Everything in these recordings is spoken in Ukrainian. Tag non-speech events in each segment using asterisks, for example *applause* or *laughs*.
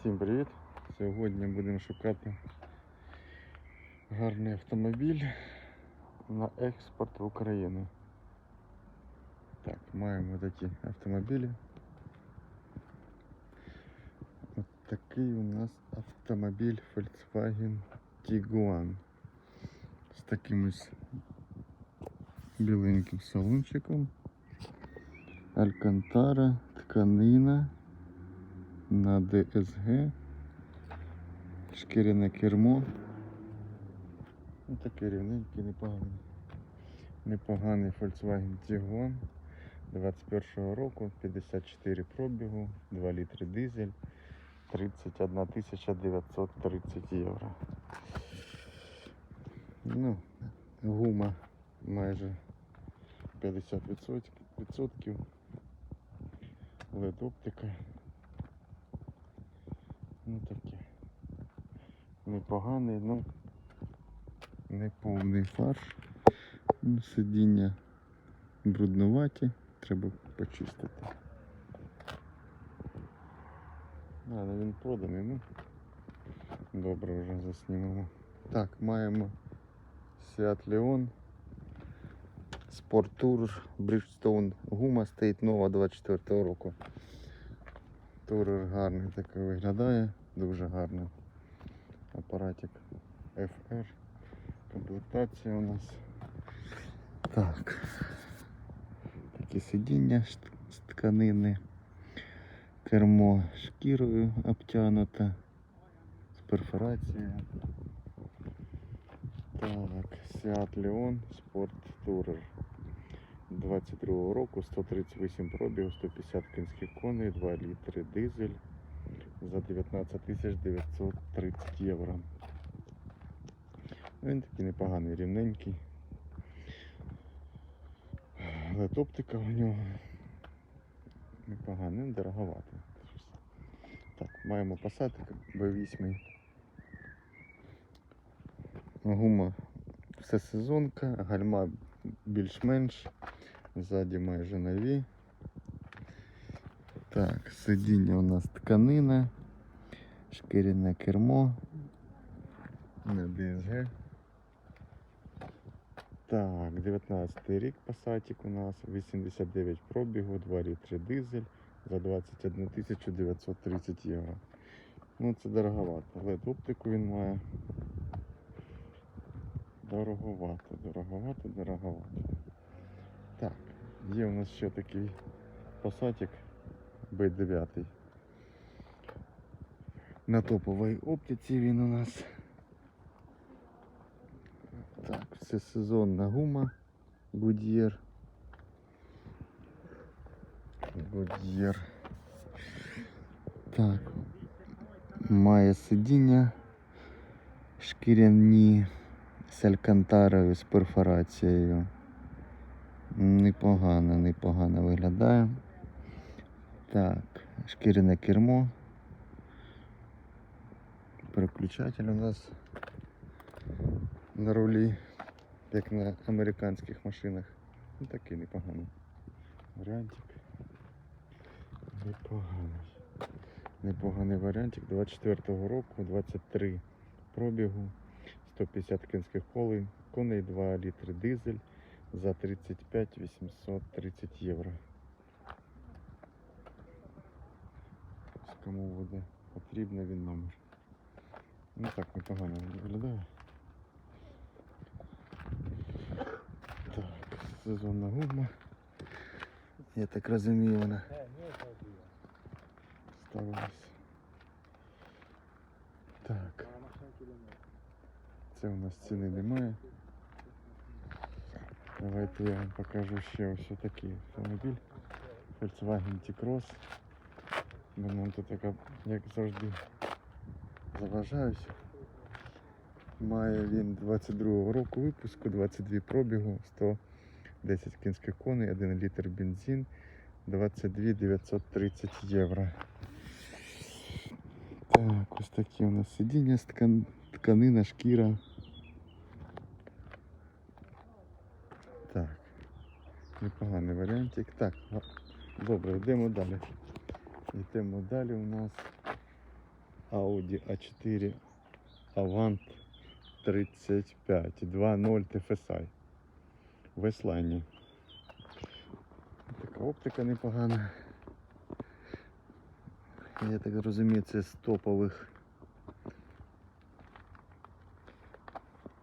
Всім привіт! Сьогодні будемо шукати гарний автомобіль на експорт в Україну. Так, маємо такі автомобілі. От такий у нас автомобіль Volkswagen Tiguan з таким ось біленьким салончиком. Алькантара, тканина На ДСГ, шкіряне кермо. Ну, такий рівненький, непоганий. Непоганий Volkswagen Tiguan 21 року, 54 пробігу, 2 літри дизель, 31 930 євро. Ну, гума майже 50%, відсотків. LED оптика. Ну таке. Непоганий, ну не повний фарш. Ну, сидіння бруднуваті, треба почистити. А, ну він проданий, ну добре вже заснімемо. Так, маємо Seat Leon. Sport Tour Bridgestone гума стоїть нова 24 року. Турер гарний такий виглядає, дуже гарний апаратик FR. Комплектація у нас. Так. Такі сидіння з тканини. Кермо шкірою обтянуте. З перфорацією. Так, Seat Leon Sport Tourer. 22 року, 138 пробігів, 150 кінських коней, 2 літри дизель за 19 930 євро. Ну, Він такий непоганий, рівненький. Але оптика у нього непоганий, ну, дороговато. Так, маємо посадок B8. Гума все сезонка, гальма більш-менш. Ззаді майже нові. Так, сидіння у нас тканина, шкіряне кермо, на ДСГ. Так, 19 рік Passatик у нас, 89 пробігу, 2 літри дизель за 21 930 євро. Ну це дороговато, але оптику він має. Дороговато, дороговато, дороговато. Так, є у нас ще такий пасатик B9. На топовій оптиці він у нас. Так, це сезонна гума Goodyear. Goodyear. Так. Має сидіння шкіряні з алькантарою з перфорацією. Непогано, непогано виглядає. Так, шкіряне кермо. Переключатель у нас на рулі, як на американських машинах. Ну такий непоганий. Варіантик. Непоганий. Непоганий варіантик 24-го року, 23 пробігу, 150 кінських коней, коней 2 літри дизель за 35 830 євро. Ось Кому буде потрібно він номер. Ну так непогано виглядає. Так, сезонна гума. Я так розумію, вона ставилась. Так. Це у нас ціни немає. Давайте я вам покажу ще ось такий автомобіль. Volkswagen T-Cross. Бо тут така, як завжди, заважаюся. Має він 22 року випуску, 22 пробігу, 110 кінських коней, 1 літр бензин, 22 930 євро. Так, ось такі у нас сидіння, тканина, шкіра. Так, непоганий варіантик. Так, добре, йдемо далі. Йдемо далі у нас Audi A4 Avant 35 2.0 TFSI. В Еслайні. Така оптика непогана. Я так розумію, це з топових.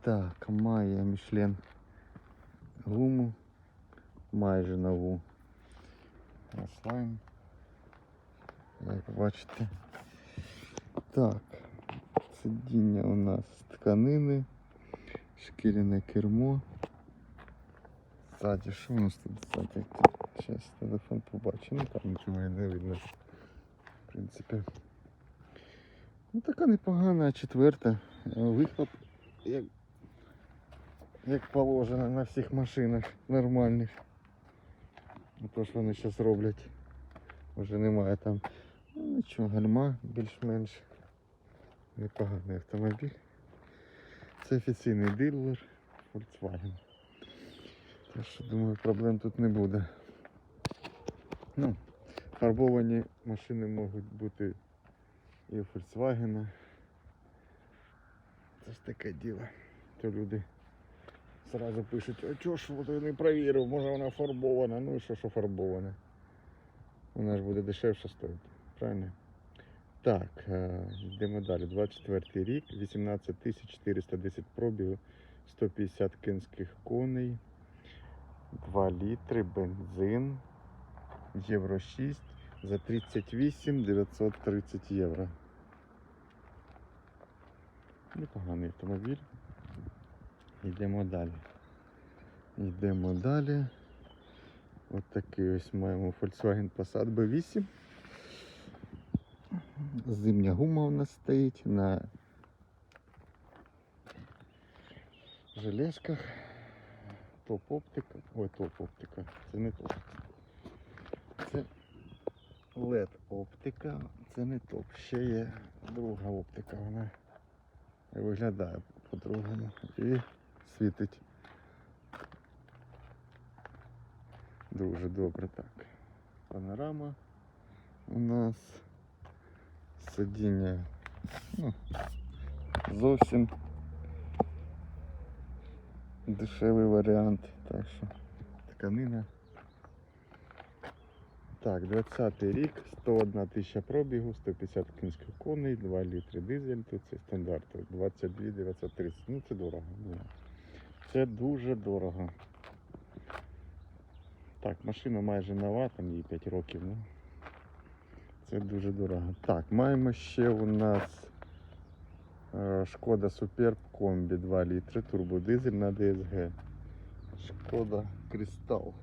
Так, має Мішлен гуму. Майже нову. Слайм. Як бачите. Так, сидіння у нас тканини, шкіряне кермо. Ззаді, що у нас тут ззаді? Зараз телефон побачу, ну там нічого не видно. В принципі. Ну така непогана, четверта. Е, Вихлоп, як, як положено на всіх машинах нормальних. Ну, То, що вони зараз роблять. Вже немає там. Ну нічого, гальма більш-менш непоганий автомобіль. Це офіційний дилер Volkswagen. Так що думаю, проблем тут не буде. Ну, фарбовані машини можуть бути і у Volkswagen. Це ж таке діло. То люди зразу пишуть, а чого ж я не перевірив, може вона фарбована. Ну і що, що фарбована. Вона ж буде дешевше стоїти, правильно? Так, йдемо далі. 24 рік, 18 410 пробігів, 150 кінських коней, 2 літри, бензин, євро 6 за 38 930 євро. Непоганий автомобіль. Йдемо далі. Йдемо далі. От такий ось маємо Volkswagen Passat B8. Зимня гума у нас стоїть на железках. Топ-оптика. Ой, топ-оптика. Це не топ. Це LED оптика. Це не топ. Ще є друга оптика. Вона виглядає по-другому і світить. Дуже добре так. Панорама у нас сидіння ну, зовсім дешевий варіант. Так що тканина. Так, 20 рік, 101 тисяча пробігу, 150 кінських коней, 2 літри дизель, тут це стандарт, 22 930. Ну це дорого. Це дуже дорого. Так, машина майже нова, там їй 5 років, ну. Це дуже дорого. Так, маємо ще у нас е, Шкода Superb Комбі 2 літри, турбодизель на DSG. Шкода Кристал.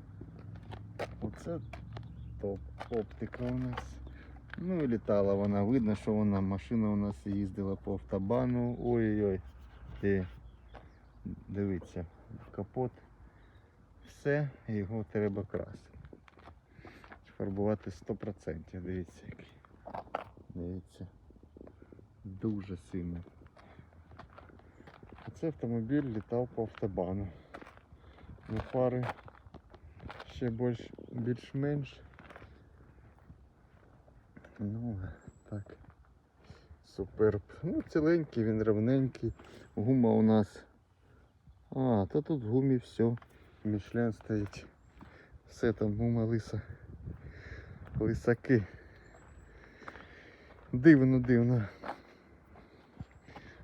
Оце топ оптика у нас. Ну і літала вона, видно, що вона машина у нас їздила по автобану. Ой-ой-ой. Дивіться, капот. Все, його треба красити. Фарбувати 100%. Дивіться який. Дивіться. Дуже сильно. Це автомобіль літав по автобану. Ну, фари ще більш, більш-менш. Ну, так. Суперб. Ну, ціленький, він ровненький. Гума у нас. А, то тут в гумі все. Мішлен стоїть. Все там гума лиса. Лисаки. Дивно, дивно.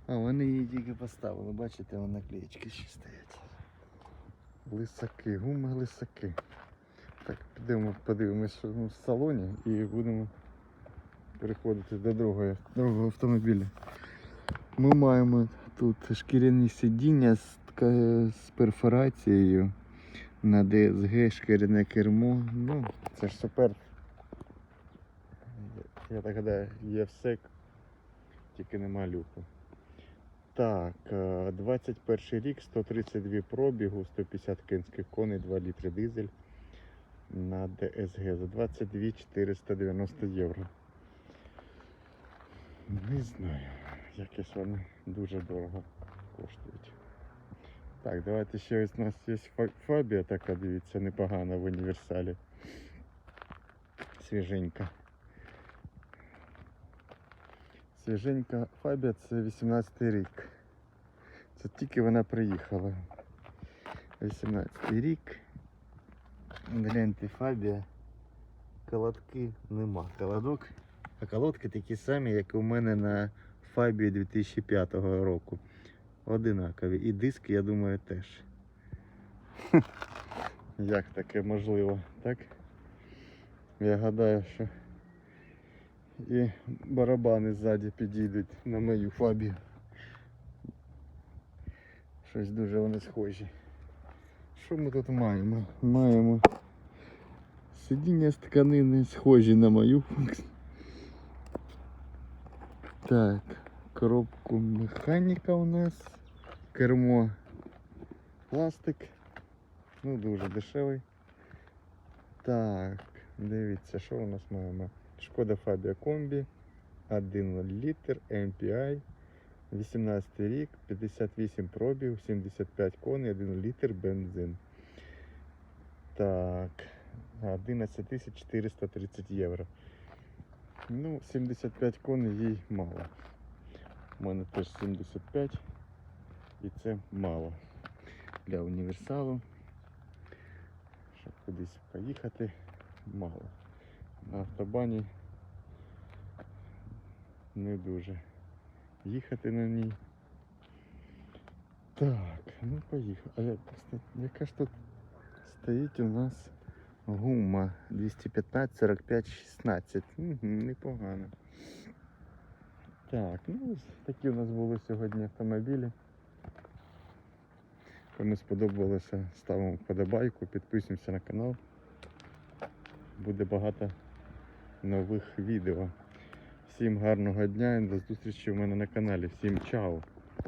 А, вони її тільки поставили, бачите, вон наклеєчки ще стоять. Лисаки, гуми лисаки. Так, підемо подивимось в салоні і будемо переходити до другого, другого автомобіля. Ми маємо тут шкіряні сидіння з, така- з перфорацією на DSG, шкіряне кермо. Ну, це ж супер. Я так гадаю, є все, тільки нема люку. Так, е, 21 рік, 132 пробігу, 150 кінських коней, 2 літри дизель на DSG за 22 490 євро. Не знаю, якось вони дуже дорого коштують. Так, давайте ще ось у нас є фа- фабія така, дивіться, непогана в універсалі. Свіженька. Свіженька Фабія це 18 рік. Це тільки вона приїхала. 18 рік. Гляньте, Фабія. Колодки нема. Колодок. А колодки такі самі, як у мене на Фабії 2005 року. Одинакові. І диски, я думаю, теж. *laughs* Як таке можливо, так? Я гадаю, що і барабани ззаді підійдуть на мою фабію. Щось дуже вони схожі. Що ми тут маємо? Маємо сидіння з тканини схожі на мою. *laughs* Так, коробку механіка у нас. Кермо пластик. Ну, дуже дешевий. Так, дивіться, що у нас маємо. Шкода Фабія Комбі, 1 літр, MPI, 18 рік, 58 пробіг, 75 коней, 1 літр бензин. Так, 11 430 євро. Ну, 75 коней їй мало. У мене теж 75 і це мало для універсалу. Щоб кудись поїхати, мало. На автобані не дуже їхати на ній. Так, ну поїхав. А я- яка ж тут стоїть у нас гума 215, 45, 16. Угу, непогано. Так, ну ось такі у нас були сьогодні автомобілі. Кому сподобалося, ставимо вподобайку, підписуємося на канал. Буде багато нових відео. Всім гарного дня і до зустрічі в мене на каналі. Всім чао!